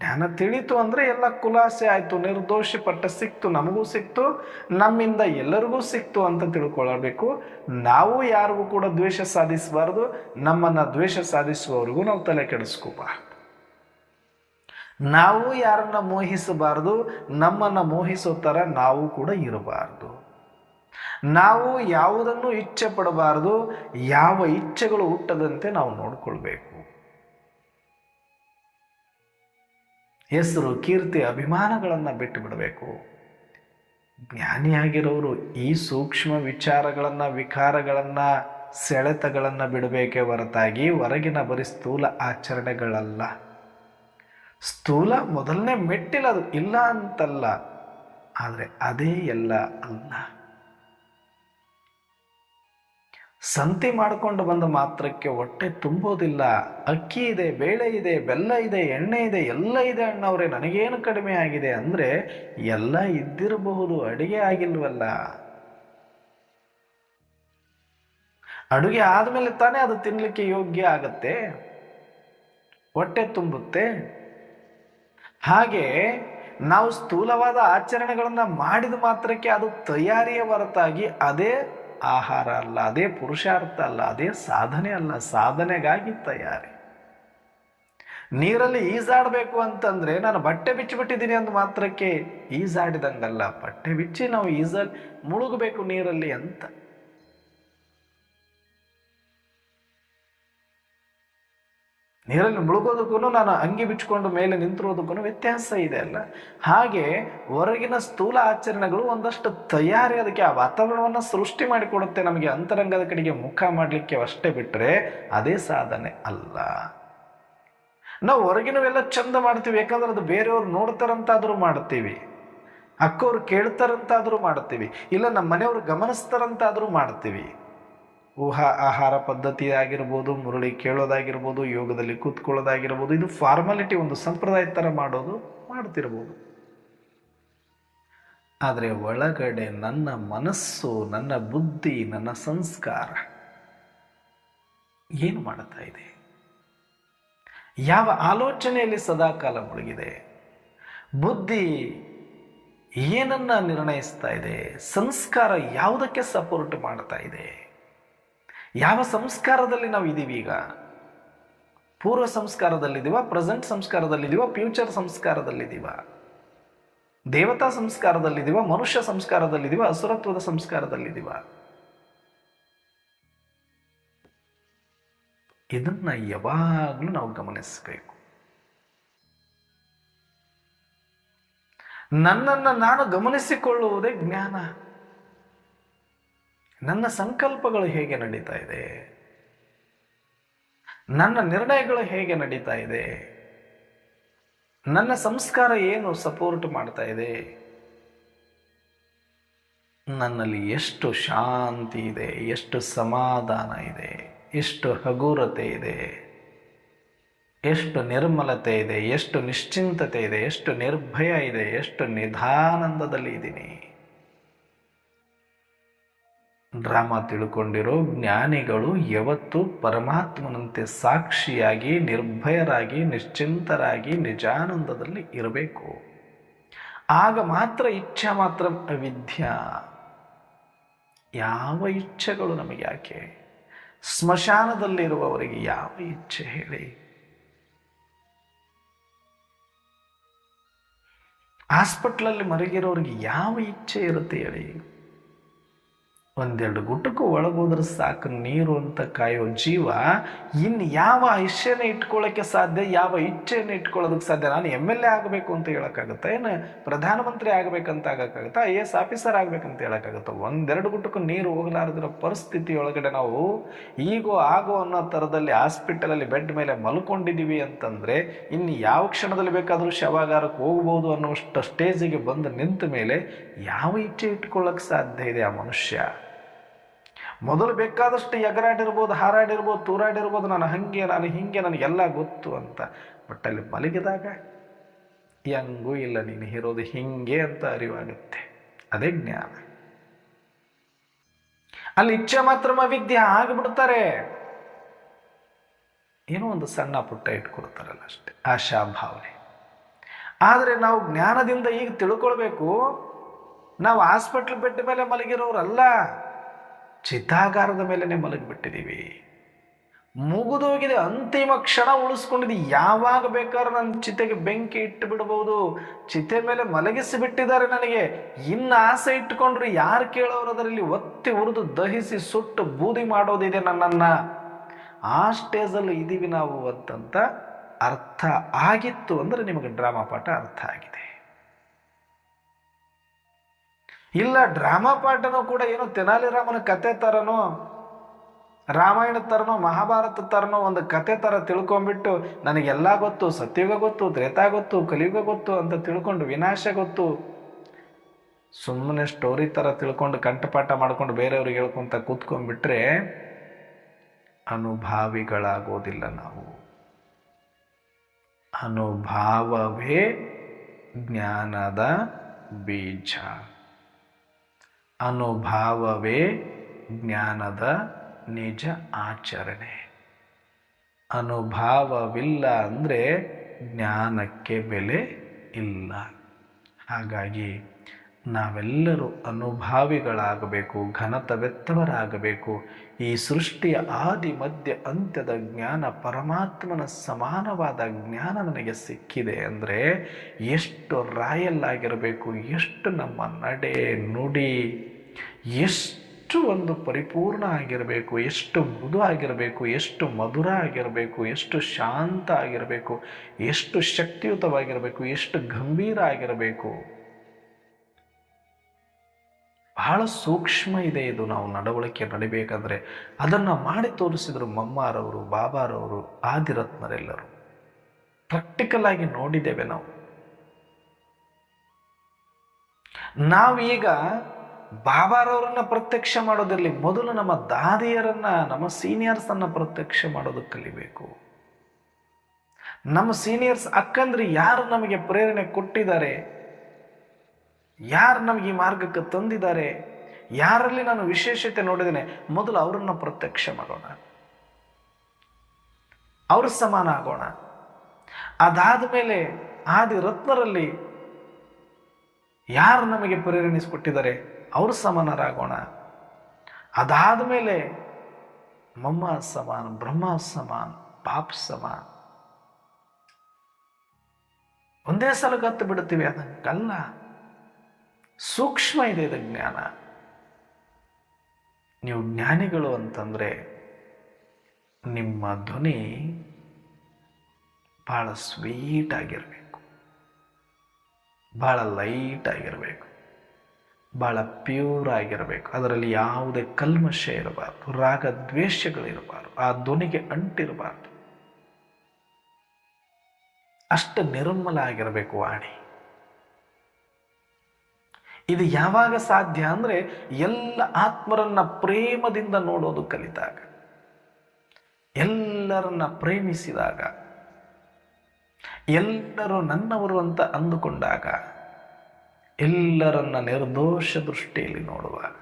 ಜ್ಞಾನ ತಿಳಿತು ಅಂದರೆ ಎಲ್ಲ ಕುಲಾಸೆ ಆಯಿತು, ನಿರ್ದೋಷಿ ಪಟ್ಟ ಸಿಕ್ತು, ನಮಗೂ ಸಿಕ್ತು, ನಮ್ಮಿಂದ ಎಲ್ಲರಿಗೂ ಸಿಕ್ತು ಅಂತ ತಿಳ್ಕೊಳ್ಳಬೇಕು ನಾವು ಯಾರಿಗೂ ಕೂಡ ದ್ವೇಷ ಸಾಧಿಸಬಾರ್ದು, ನಮ್ಮನ್ನು ದ್ವೇಷ ಸಾಧಿಸುವವರಿಗೂ ನಾವು ತಲೆ ಕೆಡಿಸ್ಕೋಬಾರ್ದು. ನಾವು ಯಾರನ್ನ ಮೋಹಿಸಬಾರ್ದು, ನಮ್ಮನ್ನು ಮೋಹಿಸೋ ಥರ ನಾವು ಕೂಡ ಇರಬಾರ್ದು. ನಾವು ಯಾವುದನ್ನು ಇಚ್ಛೆ ಪಡಬಾರದು, ಯಾವ ಇಚ್ಛೆಗಳು ಹುಟ್ಟದಂತೆ ನಾವು ನೋಡಿಕೊಳ್ಬೇಕು. ಹೆಸರು, ಕೀರ್ತಿ, ಅಭಿಮಾನಗಳನ್ನು ಬಿಟ್ಟು ಬಿಡಬೇಕು ಜ್ಞಾನಿಯಾಗಿರೋರು ಈ ಸೂಕ್ಷ್ಮ ವಿಚಾರಗಳನ್ನು, ವಿಕಾರಗಳನ್ನು, ಸೆಳೆತಗಳನ್ನು ಬಿಡಬೇಕೇ ಹೊರತಾಗಿ ಹೊರಗಿನ ಬರೀ ಸ್ಥೂಲ ಆಚರಣೆಗಳಲ್ಲ. ಸ್ಥೂಲ ಮೊದಲನೇ ಮೆಟ್ಟಿಲದು ಇಲ್ಲ ಅಂತಲ್ಲ, ಆದರೆ ಅದೇ ಎಲ್ಲ ಅಲ್ಲ. ಸಂತಿ ಮಾಡಿಕೊಂಡು ಬಂದ ಮಾತ್ರಕ್ಕೆ ಹೊಟ್ಟೆ ತುಂಬೋದಿಲ್ಲ. ಅಕ್ಕಿ ಇದೆ, ಬೇಳೆ ಇದೆ, ಬೆಲ್ಲ ಇದೆ, ಎಣ್ಣೆ ಇದೆ, ಎಲ್ಲ ಇದೆ ಅಣ್ಣವ್ರೆ, ನನಗೇನು ಕಡಿಮೆ ಆಗಿದೆ ಅಂದರೆ ಎಲ್ಲ ಇದ್ದಿರಬಹುದು, ಅಡುಗೆ ಆಗಿಲ್ವಲ್ಲ. ಅಡುಗೆ ಆದಮೇಲೆ ತಾನೇ ಅದು ತಿನ್ನಲಿಕ್ಕೆ ಯೋಗ್ಯ ಆಗತ್ತೆ. ಹೊಟ್ಟೆ ತುಂಬುತ್ತೆ. ಹಾಗೆ ನಾವು ಸ್ಥೂಲವಾದ ಆಚರಣೆಗಳನ್ನು ಮಾಡಿದ ಮಾತ್ರಕ್ಕೆ ಅದು ತಯಾರಿಯ ಹೊರತಾಗಿ ಅದೇ ಆಹಾರ ಅಲ್ಲ, ಅದೇ ಪುರುಷಾರ್ಥ ಅಲ್ಲ, ಅದೇ ಸಾಧನೆ ಅಲ್ಲ, ಸಾಧನೆಗಾಗಿ ತಯಾರಿ. ನೀರಲ್ಲಿ ಈಜಾಡಬೇಕು ಅಂತಂದ್ರೆ ನಾನು ಬಟ್ಟೆ ಬಿಚ್ಚಿಬಿಟ್ಟಿದ್ದೀನಿ ಅಂದ ಮಾತ್ರಕ್ಕೆ ಈಜಾಡಿದಂಗಲ್ಲ, ಬಟ್ಟೆ ಬಿಚ್ಚಿ ನಾವು ಈಜಲ್ಲಿ ಮುಳುಗಬೇಕು ನೀರಲ್ಲಿ ಅಂತ. ನೀರಲ್ಲಿ ಮುಳುಗೋದಕ್ಕೂ ನಾನು ಅಂಗಿ ಬಿಚ್ಕೊಂಡು ಮೇಲೆ ನಿಂತಿರೋದಕ್ಕೂ ವ್ಯತ್ಯಾಸ ಇದೆ ಅಲ್ಲ? ಹಾಗೆ ಹೊರಗಿನ ಸ್ಥೂಲ ಆಚರಣೆಗಳು ಒಂದಷ್ಟು ತಯಾರಿ ಅದಕ್ಕೆ ಆ ವಾತಾವರಣವನ್ನು ಸೃಷ್ಟಿ ಮಾಡಿಕೊಡುತ್ತೆ ನಮಗೆ ಅಂತರಂಗದ ಕಡೆಗೆ ಮುಖ ಮಾಡಲಿಕ್ಕೆ ಅಷ್ಟೇ ಬಿಟ್ಟರೆ ಅದೇ ಸಾಧನೆ ಅಲ್ಲ. ನಾವು ಹೊರಗಿನವೆಲ್ಲ ಚಂದ ಮಾಡ್ತೀವಿ, ಯಾಕಂದ್ರೆ ಅದು ಬೇರೆಯವ್ರು ನೋಡ್ತಾರಂತಾದರೂ ಮಾಡ್ತೀವಿ ಅಕ್ಕವ್ರು ಕೇಳ್ತಾರಂತಾದರೂ ಮಾಡ್ತೀವಿ, ಇಲ್ಲ ನಮ್ಮ ಮನೆಯವ್ರು ಗಮನಿಸ್ತಾರಂತಾದರೂ ಮಾಡ್ತೀವಿ. ಊಹಾ ಆಹಾರ ಪದ್ಧತಿ ಆಗಿರ್ಬೋದು ಮುರಳಿ ಕೇಳೋದಾಗಿರ್ಬೋದು, ಯೋಗದಲ್ಲಿ ಕೂತ್ಕೊಳ್ಳೋದಾಗಿರ್ಬೋದು, ಇದು ಫಾರ್ಮಾಲಿಟಿ ಒಂದು ಸಂಪ್ರದಾಯ ಥರ ಮಾಡೋದು, ಮಾಡ್ತಿರ್ಬೋದು. ಆದರೆ ಒಳಗಡೆ ನನ್ನ ಮನಸ್ಸು, ನನ್ನ ಬುದ್ಧಿ, ನನ್ನ ಸಂಸ್ಕಾರ ಏನು ಮಾಡ್ತಾ ಇದೆ? ಯಾವ ಆಲೋಚನೆಯಲ್ಲಿ ಸದಾಕಾಲ ಮುಳುಗಿದೆ? ಬುದ್ಧಿ ಏನನ್ನ ನಿರ್ಣಯಿಸ್ತಾ ಇದೆ? ಸಂಸ್ಕಾರ ಯಾವುದಕ್ಕೆ ಸಪೋರ್ಟ್ ಮಾಡ್ತಾ ಇದೆ? ಯಾವ ಸಂಸ್ಕಾರದಲ್ಲಿ ನಾವು ಇದ್ದೀವಿ ಈಗ? ಪೂರ್ವ ಸಂಸ್ಕಾರದಲ್ಲಿದ್ದೀವ ಪ್ರೆಸೆಂಟ್ ಸಂಸ್ಕಾರದಲ್ಲಿದ್ದೀವ ಫ್ಯೂಚರ್ ಸಂಸ್ಕಾರದಲ್ಲಿದ್ದೀವ ದೇವತಾ ಸಂಸ್ಕಾರದಲ್ಲಿದ್ದೀವ ಮನುಷ್ಯ ಸಂಸ್ಕಾರದಲ್ಲಿದ್ದೀವ ಅಸುರತ್ವದ ಸಂಸ್ಕಾರದಲ್ಲಿದ್ದೀವ ಇದನ್ನ ಯಾವಾಗಲೂ ನಾವು ಗಮನಿಸಬೇಕು. ನನ್ನನ್ನು ನಾನು ಗಮನಿಸಿಕೊಳ್ಳುವುದೇ ಜ್ಞಾನ. ನನ್ನ ಸಂಕಲ್ಪಗಳು ಹೇಗೆ ನಡೀತಾ ಇದೆ? ನನ್ನ ನಿರ್ಣಯಗಳು ಹೇಗೆ ನಡೀತಾ ಇದೆ? ನನ್ನ ಸಂಸ್ಕಾರ ಏನು ಸಪೋರ್ಟ್ ಮಾಡ್ತಾ ಇದೆ? ನನ್ನಲ್ಲಿ ಎಷ್ಟು ಶಾಂತಿ ಇದೆ, ಎಷ್ಟು ಸಮಾಧಾನ ಇದೆ, ಎಷ್ಟು ಹಗುರತೆ ಇದೆ, ಎಷ್ಟು ನಿರ್ಮಲತೆ ಇದೆ, ಎಷ್ಟು ನಿಶ್ಚಿಂತತೆ ಇದೆ, ಎಷ್ಟು ನಿರ್ಭಯ ಇದೆ, ಎಷ್ಟು ನಿಧಾನಂದದಲ್ಲಿ ಇದ್ದೀನಿ. ಡ್ರಾಮಾ ತಿಳ್ಕೊಂಡಿರೋ ಜ್ಞಾನಿಗಳು ಯಾವತ್ತೂ ಪರಮಾತ್ಮನಂತೆ ಸಾಕ್ಷಿಯಾಗಿ, ನಿರ್ಭಯರಾಗಿ, ನಿಶ್ಚಿಂತರಾಗಿ ನಿಜಾನಂದದಲ್ಲಿ ಇರಬೇಕು. ಆಗ ಮಾತ್ರ ಇಚ್ಛಾ ಮಾತ್ರ ವಿದ್ಯಾ ಯಾವ ಇಚ್ಛೆಗಳು ನಮಗೆ ಯಾಕೆ? ಸ್ಮಶಾನದಲ್ಲಿರುವವರಿಗೆ ಯಾವ ಇಚ್ಛೆ ಹೇಳಿ? ಹಾಸ್ಪಿಟ್ಲಲ್ಲಿ ಮರಗಿರೋರಿಗೆ ಯಾವ ಇಚ್ಛೆ ಇರುತ್ತೆ ಹೇಳಿ? ಒಂದೆರಡು ಗುಟ್ಟಕ್ಕೂ ಒಳಗೋದ್ರೆ ಸಾಕು. ನೀರು ಅಂತ ಕಾಯೋ ಜೀವ ಇನ್ನು ಯಾವ ಇಚ್ಛೆನ ಇಟ್ಕೊಳ್ಳೋಕ್ಕೆ ಸಾಧ್ಯ, ಯಾವ ಇಚ್ಛೆಯನ್ನು ಇಟ್ಕೊಳ್ಳೋದಕ್ಕೆ ಸಾಧ್ಯ? ನಾನು ಎಂ ಎಲ್ ಎ ಆಗಬೇಕು ಅಂತ ಹೇಳೋಕ್ಕಾಗುತ್ತಾ? ಏನು ಪ್ರಧಾನಮಂತ್ರಿ ಆಗಬೇಕಂತ ಆಗೋಕ್ಕಾಗುತ್ತಾ? ಐ ಎ ಎಸ್ ಆಫೀಸರ್ ಆಗಬೇಕಂತ ಹೇಳೋಕ್ಕಾಗುತ್ತಾ? ಒಂದೆರಡು ಗುಟ್ಟಕ್ಕೂ ನೀರು ಹೋಗಲಾರದಿರೋ ಪರಿಸ್ಥಿತಿ ಒಳಗಡೆ ನಾವು ಈಗೋ ಆಗೋ ಅನ್ನೋ ಥರದಲ್ಲಿ ಹಾಸ್ಪಿಟಲಲ್ಲಿ ಬೆಡ್ ಮೇಲೆ ಮಲ್ಕೊಂಡಿದ್ದೀವಿ ಅಂತಂದರೆ ಇನ್ನು ಯಾವ ಕ್ಷಣದಲ್ಲಿ ಬೇಕಾದರೂ ಶವಾಗಾರಕ್ಕೆ ಹೋಗ್ಬೋದು ಅನ್ನೋಷ್ಟು ಸ್ಟೇಜಿಗೆ ಬಂದು ನಿಂತ ಮೇಲೆ ಯಾವ ಇಚ್ಛೆ ಇಟ್ಕೊಳ್ಳೋಕೆ ಸಾಧ್ಯ ಇದೆ ಆ ಮನುಷ್ಯ? ಮೊದಲು ಬೇಕಾದಷ್ಟು ಎಗರಾಡಿರ್ಬೋದು, ಹಾರಾಡಿರ್ಬೋದು, ತೂರಾಡಿರ್ಬೋದು, ನಾನು ಹಾಗೆ, ನಾನು ಹೀಗೆ ನನಗೆಲ್ಲ ಗೊತ್ತು ಅಂತ. ಬಟ್ ಅಲ್ಲಿ ಮಲಗಿದಾಗ ಹೆಂಗೂ ಇಲ್ಲ, ನೀನು ಇರೋದು ಹಿಂಗೆ ಅಂತ ಅರಿವಾಗುತ್ತೆ. ಅದೇ ಜ್ಞಾನ. ಅಲ್ಲಿ ಇಚ್ಛೆ ಮಾತ್ರ ವಿದ್ಯೆ ಆಗಿಬಿಡ್ತಾರೆ ಏನೋ ಒಂದು ಸಣ್ಣ ಪುಟ್ಟ ಇಟ್ಕೊಡ್ತಾರಲ್ಲ ಅಷ್ಟೇ, ಆಶಾ ಭಾವನೆ. ಆದರೆ ನಾವು ಜ್ಞಾನದಿಂದ ಈಗ ತಿಳ್ಕೊಳ್ಬೇಕು, ನಾವು ಹಾಸ್ಪಿಟ್ಲ್ ಬೆಡ್ ಮೇಲೆ ಮಲಗಿರೋರಲ್ಲ. ಚಿತಾಗಾರದ ಮೇಲೇ ಮಲಗಿಬಿಟ್ಟಿದ್ದೀವಿ. ಮುಗಿದೋಗಿದೆ, ಅಂತಿಮ ಕ್ಷಣ ಉಳಿಸ್ಕೊಂಡಿದ್ದು. ಯಾವಾಗ ಬೇಕಾದ್ರೂ ನನ್ನ ಚಿತೆಗೆ ಬೆಂಕಿ ಇಟ್ಟು ಬಿಡಬಹುದು ಚಿತೆ ಮೇಲೆ ಮಲಗಿಸಿ ಬಿಟ್ಟಿದ್ದಾರೆ ನನಗೆ. ಇನ್ನು ಆಸೆ ಇಟ್ಟುಕೊಂಡ್ರೆ ಯಾರು ಕೇಳೋರು ಅದರಲ್ಲಿ ಒತ್ತಿ ಉರಿದು ದಹಿಸಿ ಸುಟ್ಟು ಬೂದಿ ಮಾಡೋದಿದೆ ನನ್ನನ್ನು. ಆ ಸ್ಟೇಜಲ್ಲಿ ಇದ್ದೀವಿ ನಾವು ಅಂತಂತ ಅರ್ಥ ಆಗಿತ್ತು ಅಂದರೆ ನಿಮಗೆ ಡ್ರಾಮಾ ಪಾಠ ಅರ್ಥ ಆಗಿದೆ. ಇಲ್ಲ, ಡ್ರಾಮಾ ಪಾಠನೂ ಕೂಡ ಏನೋ ತೆನಾಲಿರಾಮನ ಕತೆ ಥರನೋ ರಾಮಾಯಣ ಥರನೋ ಮಹಾಭಾರತ ಥರನೋ ಒಂದು ಕತೆ ಥರ ತಿಳ್ಕೊಂಬಿಟ್ಟು ನನಗೆಲ್ಲ ಗೊತ್ತು ಸತ್ಯುಗ ಗೊತ್ತು, ತ್ರೇತಾ ಗೊತ್ತು, ಕಲಿಯುಗ ಗೊತ್ತು ಅಂತ ತಿಳ್ಕೊಂಡು ವಿನಾಶ ಗೊತ್ತು. ಸುಮ್ಮನೆ ಸ್ಟೋರಿ ಥರ ತಿಳ್ಕೊಂಡು ಕಂಠಪಾಠ ಮಾಡ್ಕೊಂಡು ಬೇರೆಯವ್ರಿಗೆ ಹೇಳ್ಕೊಂತ ಕೂತ್ಕೊಂಡ್ಬಿಟ್ರೆ ಅನುಭಾವಿಗಳಾಗೋದಿಲ್ಲ ನಾವು. ಅನುಭಾವವೇ ಜ್ಞಾನದ ಬೀಜ. ಅನುಭಾವವೇ ಜ್ಞಾನದ ನಿಜ ಆಚರಣೆ. ಅನುಭಾವವಿಲ್ಲ ಅಂದರೆ ಜ್ಞಾನಕ್ಕೆ ಬೆಲೆ ಇಲ್ಲ. ಹಾಗಾಗಿ ನಾವೆಲ್ಲರೂ ಅನುಭಾವಿಗಳಾಗಬೇಕು, ಘನತವೆತ್ತವರಾಗಬೇಕು. ಈ ಸೃಷ್ಟಿಯ ಆದಿ ಮಧ್ಯ ಅಂತ್ಯದ ಜ್ಞಾನ ಪರಮಾತ್ಮನ ಸಮಾನವಾದ ಜ್ಞಾನ ನನಗೆ ಸಿಕ್ಕಿದೆ ಅಂದರೆ ಎಷ್ಟು ರಾಯಲ್ ಆಗಿರಬೇಕು, ಎಷ್ಟು ನಮ್ಮ ನಡೆ ನುಡಿ, ಎಷ್ಟು ಒಂದು ಪರಿಪೂರ್ಣ ಆಗಿರಬೇಕು, ಎಷ್ಟು ಮೃದು ಆಗಿರಬೇಕು, ಎಷ್ಟು ಮಧುರ ಆಗಿರಬೇಕು, ಎಷ್ಟು ಶಾಂತ ಆಗಿರಬೇಕು, ಎಷ್ಟು ಶಕ್ತಿಯುತವಾಗಿರಬೇಕು, ಎಷ್ಟು ಗಂಭೀರ ಆಗಿರಬೇಕು. ಬಹಳ ಸೂಕ್ಷ್ಮ ಇದೆ ಇದು ನಾವು ನಡವಳಿಕೆ ನಡಿಬೇಕಾದ್ರೆ ಅದನ್ನು ಮಾಡಿ ತೋರಿಸಿದರು ಮಮ್ಮಾರವರು, ಬಾಬಾರವರು, ಆದಿರತ್ನರೆಲ್ಲರು. ಪ್ರಾಕ್ಟಿಕಲ್ ಆಗಿ ನೋಡಿದ್ದೇವೆ ನಾವು. ನಾವೀಗ ಬಾಬಾರವರನ್ನ ಪ್ರತ್ಯಕ್ಷ ಮಾಡೋದಿರಲಿ ಮೊದಲು ನಮ್ಮ ದಾದಿಯರನ್ನ, ನಮ್ಮ ಸೀನಿಯರ್ಸನ್ನು ಪ್ರತ್ಯಕ್ಷ ಮಾಡೋದಕ್ಕೆ ಕಲಿಬೇಕು. ನಮ್ಮ ಸೀನಿಯರ್ಸ್ ಅಕ್ಕಂದ್ರೆ ಯಾರು ನಮಗೆ ಪ್ರೇರಣೆ ಕೊಟ್ಟಿದ್ದಾರೆ? ಯಾರು ನಮಗೆ ಈ ಮಾರ್ಗಕ್ಕೆ ತಂದಿದ್ದಾರೆ? ಯಾರಲ್ಲಿ ನಾನು ವಿಶೇಷತೆ ನೋಡಿದ್ದೇನೆ? ಮೊದಲು ಅವರನ್ನು ಪ್ರತ್ಯಕ್ಷ ಮಾಡೋಣ. ಅವ್ರ ಸಮಾನ ಆಗೋಣ. ಅದಾದ ಮೇಲೆ ಆದಿ ರತ್ನರಲ್ಲಿ ಯಾರು ನಮಗೆ ಪರಿಗಣಿಸಿಕೊಟ್ಟಿದ್ದಾರೆ ಅವ್ರ ಸಮಾನರಾಗೋಣ. ಅದಾದ ಮೇಲೆ ಮಮ್ಮ ಸಮಾನ್, ಬ್ರಹ್ಮ ಸಮಾನ್, ಪಾಪ್ ಸಮಾನ್. ಒಂದೇ ಸಲ ಗತ್ತು ಬಿಡ್ತೀವಿ ಅದಕ್ಕಲ್ಲ ಸೂಕ್ಷ್ಮ ಇದೆ ಇದು ಜ್ಞಾನ. ನೀವು ಜ್ಞಾನಿಗಳು ಅಂತಂದರೆ ನಿಮ್ಮ ಧ್ವನಿ ಭಾಳ ಸ್ವೀಟ್ ಆಗಿರಬೇಕು. ಭಾಳ ಲೈಟ್ ಆಗಿರಬೇಕು. ಭಾಳ ಪ್ಯೂರ್ ಆಗಿರಬೇಕು. ಅದರಲ್ಲಿ ಯಾವುದೇ ಕಲ್ಮಶ ಇರಬಾರ್ದು ರಾಗ ದ್ವೇಷಗಳಿರಬಾರ್ದು ಆ ಧ್ವನಿಗೆ ಅಂಟಿರಬಾರ್ದು. ಅಷ್ಟು ನಿರ್ಮಲ ಆಗಿರಬೇಕು ವಾಣಿ. ಇದು ಯಾವಾಗ ಸಾಧ್ಯ ಅಂದರೆ ಎಲ್ಲ ಆತ್ಮರನ್ನ ಪ್ರೇಮದಿಂದ ನೋಡೋದು ಕಲಿತಾಗ. ಎಲ್ಲರನ್ನ ಪ್ರೇಮಿಸಿದಾಗ, ಎಲ್ಲರೂ ನನ್ನವರು ಅಂತ ಅಂದುಕೊಂಡಾಗ, ಎಲ್ಲರನ್ನ ನಿರ್ದೋಷ ದೃಷ್ಟಿಯಲ್ಲಿ ನೋಡುವಾಗ,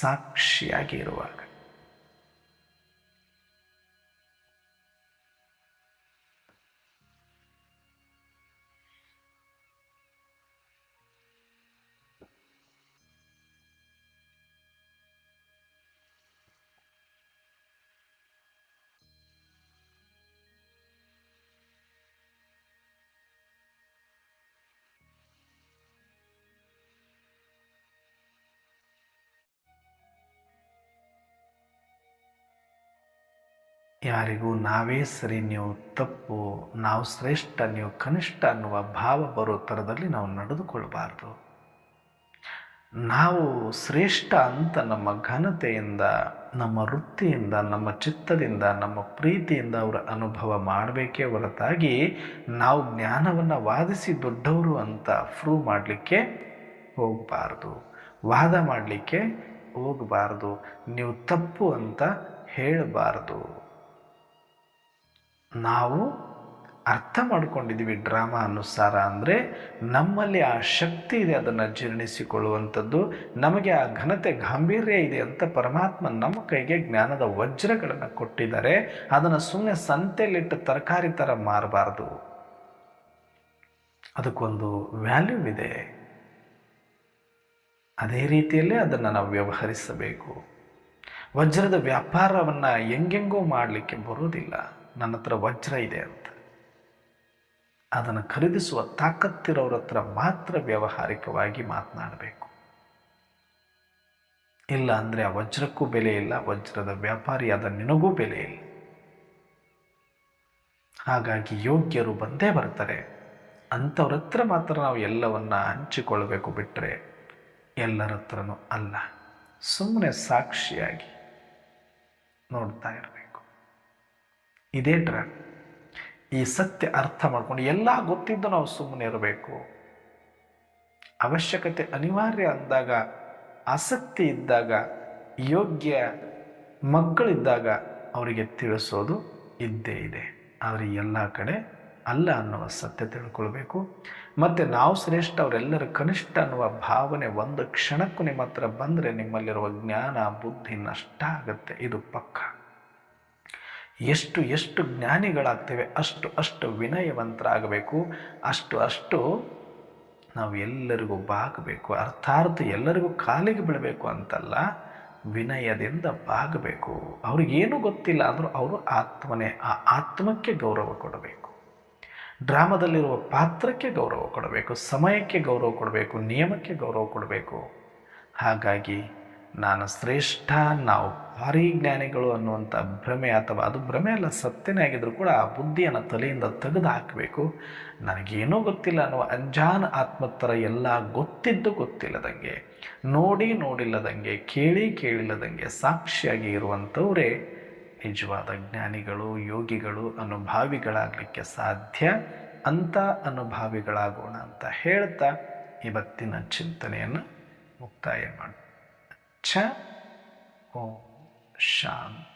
ಸಾಕ್ಷಿಯಾಗಿ ಇರುವಾಗ. ಯಾರಿಗೂ ನಾವೇ ಸರಿ, ನೀವು ತಪ್ಪು, ನಾವು ಶ್ರೇಷ್ಠ, ನೀವು ಕನಿಷ್ಠ ಅನ್ನುವ ಭಾವ ಬರೋ ಥರದಲ್ಲಿ ನಾವು ನಡೆದುಕೊಳ್ಬಾರ್ದು. ನಾವು ಶ್ರೇಷ್ಠ ಅಂತ ನಮ್ಮ ಘನತೆಯಿಂದ, ನಮ್ಮ ವೃತ್ತಿಯಿಂದ, ನಮ್ಮ ಚಿತ್ತದಿಂದ, ನಮ್ಮ ಪ್ರೀತಿಯಿಂದ ಅವರ ಅನುಭವ ಮಾಡಬೇಕೇ ಹೊರತಾಗಿ ನಾವು ಜ್ಞಾನವನ್ನು ವಾದಿಸಿ ದೊಡ್ಡವರು ಅಂತ ಪ್ರೂವ್ ಮಾಡಲಿಕ್ಕೆ ಹೋಗಬಾರ್ದು. ವಾದ ಮಾಡಲಿಕ್ಕೆ ಹೋಗಬಾರ್ದು. ನೀವು ತಪ್ಪು ಅಂತ ಹೇಳಬಾರ್ದು. ನಾವು ಅರ್ಥ ಮಾಡ್ಕೊಂಡಿದ್ದೀವಿ ಡ್ರಾಮಾ ಅನುಸಾರ ಅಂದರೆ ನಮ್ಮಲ್ಲಿ ಆ ಶಕ್ತಿ ಇದೆ ಅದನ್ನು ಜೀರ್ಣಿಸಿಕೊಳ್ಳುವಂಥದ್ದು, ನಮಗೆ ಆ ಘನತೆ ಗಾಂಭೀರ್ಯ ಇದೆ ಅಂತ ಪರಮಾತ್ಮ ನಮ್ಮ ಕೈಗೆ ಜ್ಞಾನದ ವಜ್ರಗಳನ್ನು ಕೊಟ್ಟಿದ್ದಾರೆ. ಅದನ್ನು ಸುಮ್ಮನೆ ಸಂತೆಯಲ್ಲಿಟ್ಟು ತರಕಾರಿ ಥರ ಮಾರಬಾರ್ದು. ಅದಕ್ಕೊಂದು ವ್ಯಾಲ್ಯೂ ಇದೆ. ಅದೇ ರೀತಿಯಲ್ಲೇ ಅದನ್ನು ನಾವು ವ್ಯವಹರಿಸಬೇಕು. ವಜ್ರದ ವ್ಯಾಪಾರವನ್ನು ಹೆಂಗೆಂಗೋ ಮಾಡಲಿಕ್ಕೆ ಬರೋದಿಲ್ಲ ನನ್ನ ಹತ್ರ ವಜ್ರ ಇದೆ ಅಂತ. ಅದನ್ನು ಖರೀದಿಸುವ ತಾಕತ್ತಿರೋರ ಹತ್ರ ಮಾತ್ರ ವ್ಯಾವಹಾರಿಕವಾಗಿ ಮಾತನಾಡಬೇಕು. ಇಲ್ಲ ಅಂದರೆ ಆ ವಜ್ರಕ್ಕೂ ಬೆಲೆ ಇಲ್ಲ, ವಜ್ರದ ವ್ಯಾಪಾರಿಯಾದ ನಿನಗೂ ಬೆಲೆ ಇಲ್ಲ. ಹಾಗಾಗಿ ಯೋಗ್ಯರು ಬಂದೇ ಬರ್ತಾರೆ. ಅಂಥವ್ರ ಹತ್ರ ಮಾತ್ರ ನಾವು ಎಲ್ಲವನ್ನ ಹಂಚಿಕೊಳ್ಬೇಕು ಬಿಟ್ಟರೆ ಎಲ್ಲರ ಹತ್ರನೂ ಅಲ್ಲ. ಸುಮ್ಮನೆ ಸಾಕ್ಷಿಯಾಗಿ ನೋಡ್ತಾ ಇರಬೇಕು ಇದೇ ಟ್ರ್ಯಾಪ್ ಈ ಸತ್ಯ ಅರ್ಥ ಮಾಡ್ಕೊಂಡು ಎಲ್ಲ ಗೊತ್ತಿದ್ದು ನಾವು ಸುಮ್ಮನೆ ಇರಬೇಕು. ಅವಶ್ಯಕತೆ ಅನಿವಾರ್ಯ ಅಂದಾಗ, ಆಸಕ್ತಿ ಇದ್ದಾಗ, ಯೋಗ್ಯ ಮಕ್ಕಳಿದ್ದಾಗ ಅವರಿಗೆ ತಿಳಿಸೋದು ಇದ್ದೇ ಇದೆ. ಆದರೆ ಎಲ್ಲ ಕಡೆ ಅಲ್ಲ ಅನ್ನುವ ಸತ್ಯ ತಿಳ್ಕೊಳ್ಬೇಕು. ಮತ್ತು ನಾವು ಶ್ರೇಷ್ಠ ಅವರೆಲ್ಲರ ಕನಿಷ್ಠ ಅನ್ನುವ ಭಾವನೆ ಒಂದು ಕ್ಷಣಕ್ಕೂ ನಿಮ್ಮ ಹತ್ರ ಬಂದರೆ ನಿಮ್ಮಲ್ಲಿರುವ ಜ್ಞಾನ, ಬುದ್ಧಿ ನಷ್ಟ ಆಗುತ್ತೆ. ಇದು ಪಕ್ಕ. ಎಷ್ಟು ಎಷ್ಟು ಜ್ಞಾನಿಗಳಾಗ್ತೇವೆ, ಅಷ್ಟು ಅಷ್ಟು ವಿನಯವಂತರಾಗಬೇಕು, ಅಷ್ಟು ಅಷ್ಟು ನಾವು ಎಲ್ಲರಿಗೂ ಬಾಗಬೇಕು. ಅರ್ಥಾರ್ಥ ಎಲ್ಲರಿಗೂ ಕಾಲಿಗೆ ಬೀಳಬೇಕು ಅಂತಲ್ಲ, ವಿನಯದಿಂದ ಬಾಗಬೇಕು. ಅವ್ರಿಗೇನು ಗೊತ್ತಿಲ್ಲ ಅಂದರೂ ಅವರು ಆತ್ಮನೇ, ಆ ಆತ್ಮಕ್ಕೆ ಗೌರವ ಕೊಡಬೇಕು. ಡ್ರಾಮದಲ್ಲಿರುವ ಪಾತ್ರಕ್ಕೆ ಗೌರವ ಕೊಡಬೇಕು, ಸಮಯಕ್ಕೆ ಗೌರವ ಕೊಡಬೇಕು, ನಿಯಮಕ್ಕೆ ಗೌರವ ಕೊಡಬೇಕು. ಹಾಗಾಗಿ ನಾನು ಶ್ರೇಷ್ಠ, ನಾವು ಭಾರಿ ಜ್ಞಾನಿಗಳು ಅನ್ನುವಂಥ ಭ್ರಮೆ ಅಥವಾ ಅದು ಭ್ರಮೆ ಅಲ್ಲ, ಸತ್ಯನೇ ಆಗಿದ್ರು ಕೂಡ ಆ ಬುದ್ಧಿಯನ್ನು ತಲೆಯಿಂದ ತೆಗೆದು ಹಾಕಬೇಕು. ನನಗೇನೂ ಗೊತ್ತಿಲ್ಲ ಅನ್ನುವ ಅಂಜಾನ್ ಆತ್ಮತ್ತರ ಎಲ್ಲ ಗೊತ್ತಿದ್ದು ಗೊತ್ತಿಲ್ಲದಂಗೆ, ನೋಡಿ ನೋಡಿಲ್ಲದಂಗೆ, ಕೇಳಿ ಕೇಳಿಲ್ಲದಂಗೆ ಸಾಕ್ಷಿಯಾಗಿ ಇರುವಂಥವರೇ ನಿಜವಾದ ಜ್ಞಾನಿಗಳು, ಯೋಗಿಗಳು, ಅನುಭಾವಿಗಳಾಗಲಿಕ್ಕೆ ಸಾಧ್ಯ ಅಂತ ಅನುಭಾವಿಗಳಾಗೋಣ ಅಂತ ಹೇಳ್ತಾ ಇವತ್ತಿನ ಚಿಂತನೆಯನ್ನು ಮುಕ್ತಾಯ ಮಾಡಿ ಛ, ಓಂ. ಶಾಂತಿ